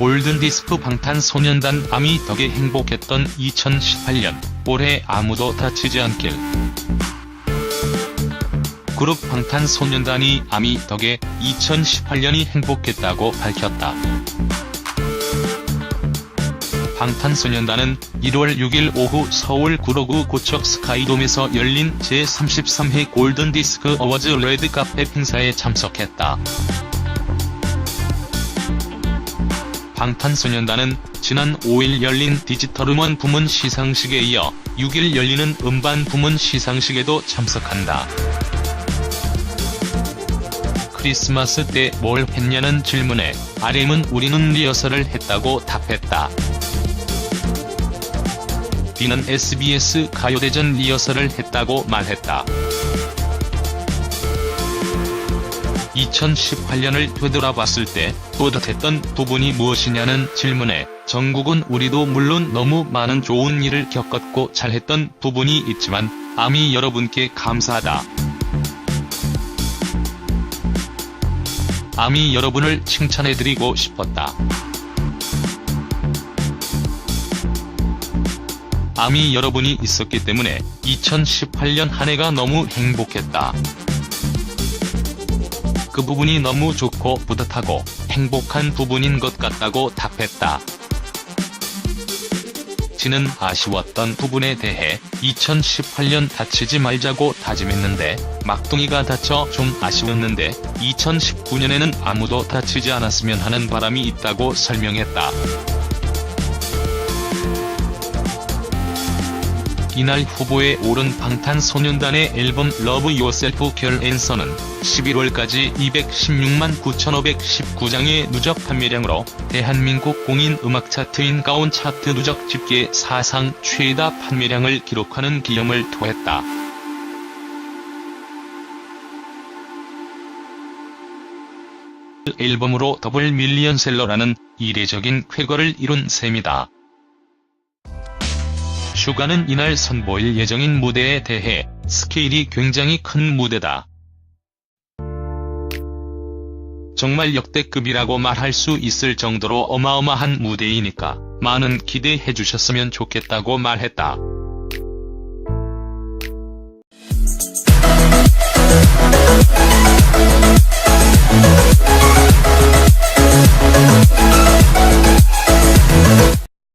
골든디스크 방탄소년단 아미 덕에 행복했던 2018년 올해 아무도 다치지 않길 그룹 방탄소년단이 아미 덕에 2018년이 행복했다고 밝혔다. 방탄소년단은 1월 6일 오후 서울 구로구 고척 스카이돔에서 열린 제33회 골든디스크 어워즈 레드카펫 행사에 참석했다. 방탄소년단은 지난 5일 열린 디지털 음원 부문 시상식에 이어 6일 열리는 음반 부문 시상식에도 참석한다. 크리스마스 때 뭘 했냐는 질문에 RM은 우리는 리허설을 했다고 답했다. B는 SBS 가요대전 리허설을 했다고 말했다. 2018년을 되돌아봤을 때 뿌듯했던 부분이 무엇이냐는 질문에 정국은 우리도 물론 너무 많은 좋은 일을 겪었고 잘했던 부분이 있지만 아미 여러분께 감사하다. 아미 여러분을 칭찬해드리고 싶었다. 아미 여러분이 있었기 때문에 2018년 한 해가 너무 행복했다. 그 부분이 너무 좋고 뿌듯하고 행복한 부분인 것 같다고 답했다. 지는 아쉬웠던 부분에 대해 2018년 다치지 말자고 다짐했는데 막둥이가 다쳐 좀 아쉬웠는데 2019년에는 아무도 다치지 않았으면 하는 바람이 있다고 설명했다. 이날 후보에 오른 방탄소년단의 앨범 러브 요셀프 결 앤서는 11월까지 216만 9,519장의 누적 판매량으로 대한민국 공인 음악 차트인 가온 차트 누적 집계 사상 최다 판매량을 기록하는 기염을 토했다. 앨범으로 더블 밀리언셀러라는 이례적인 쾌거를 이룬 셈이다. 슈가는 이날 선보일 예정인 무대에 대해 스케일이 굉장히 큰 무대다. 정말 역대급이라고 말할 수 있을 정도로 어마어마한 무대이니까 많은 기대해 주셨으면 좋겠다고 말했다.